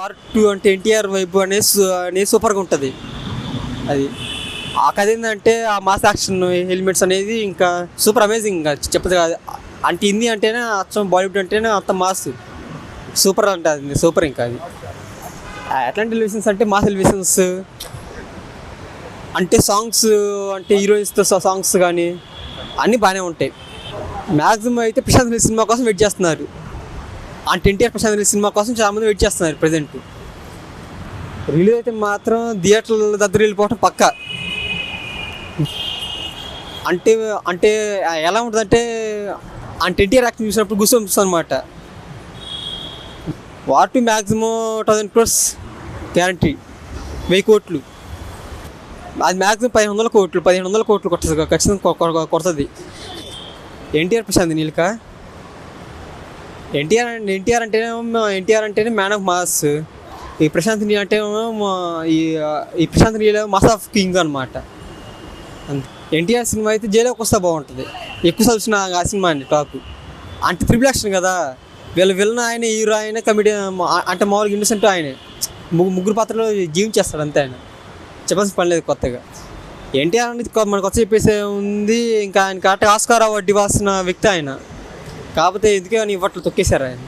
Part two అంటే ఎన్టీఆర్ వైపు అనేది సు- అనేది సూపర్గా ఉంటుంది. అది. ఆ కథ ఏంటంటే ఆ మాస్ యాక్షన్ హెల్మెట్స్ అనేది ఇంకా సూపర్ అమేజింగ్ ఇంకా చెప్పదు కాదు. అంటే హిందీ అంటేనే అచ్చం బాలీవుడ్ అంటేనే అంత మాస్. సూపర్ ఉంటుంది సూపర్ ఇంకా అది. అట్లాంటి ఎట్లాంటి అంటే మాస్ ఎలివేషన్స్ అంటే సాంగ్స్ అంటే హీరోయిన్స్తో సాంగ్స్ కానీ అన్నీ బాగానే ఉంటాయి. మ్యాక్సిమం అయితే ప్రశాంత్ సినిమా కోసం వెయిట్ చేస్తున్నారు. అంటే ఎన్టీఆర్ ప్రశాంత్ సినిమా కోసం చాలామంది వెయిట్ చేస్తున్నారు ప్రజెంట్ రిలీజ్ అయితే మాత్రం థియేటర్ల దగ్గర వెళ్ళిపోవటం పక్క. అంటే అంటే ఎలా ఉంటుందంటే అంటే ఎన్టీఆర్ యాక్టింగ్ చూసినప్పుడు గుర్తొస్తుంది అనమాట what maximum thousand crores guarantee వెయ్యి కోట్లు. అది మ్యాక్సిమం పదిహేను వందల కోట్లు పదిహేను వందల కోట్లు కొట్టదు ఖచ్చితంగా కొడుతుంది. ఎన్టీఆర్ ప్రశాంత్ నీళ్ళక ఎన్టీఆర్ అంటే ఎన్టీఆర్ అంటేనేమో ఎన్టీఆర్ అంటేనే మ్యాన్ ఆఫ్ మాస్ ఈ ప్రశాంత్ నీల్ అంటే ఈ ఈ Prashanth Neel mass of king అనమాట ఎన్టీఆర్ సినిమా అయితే జైలోకి వస్తే బాగుంటుంది. ఎక్కువ చూసిన ఆ సినిమా అండి టాప్ అంటే త్రిబుల్ యాక్షన్ కదా. వీళ్ళ విలన్ ఆయన హీరో ఆయన కమిడీ అంటే మామూలుగా ఇన్నోసెంట్ ఆయనే. ముగ్గు- ముగ్గురు పాత్రలో జీవించేస్తాడు అంతే ఆయన. చెప్పాల్సిన పని లేదు కొత్తగా. ఎన్టీఆర్ అనేది మనకు వచ్చి చెప్పేసి ఉంది. ఇంకా ఆయన కరెక్ట్ ఆస్కార్ అవార్డు ఇవ్వాల్సిన వ్యక్తి ఆయన. కాకపోతే ఎందుకే అని ఇవ్వట్లు తొక్కేశారు ఆయన.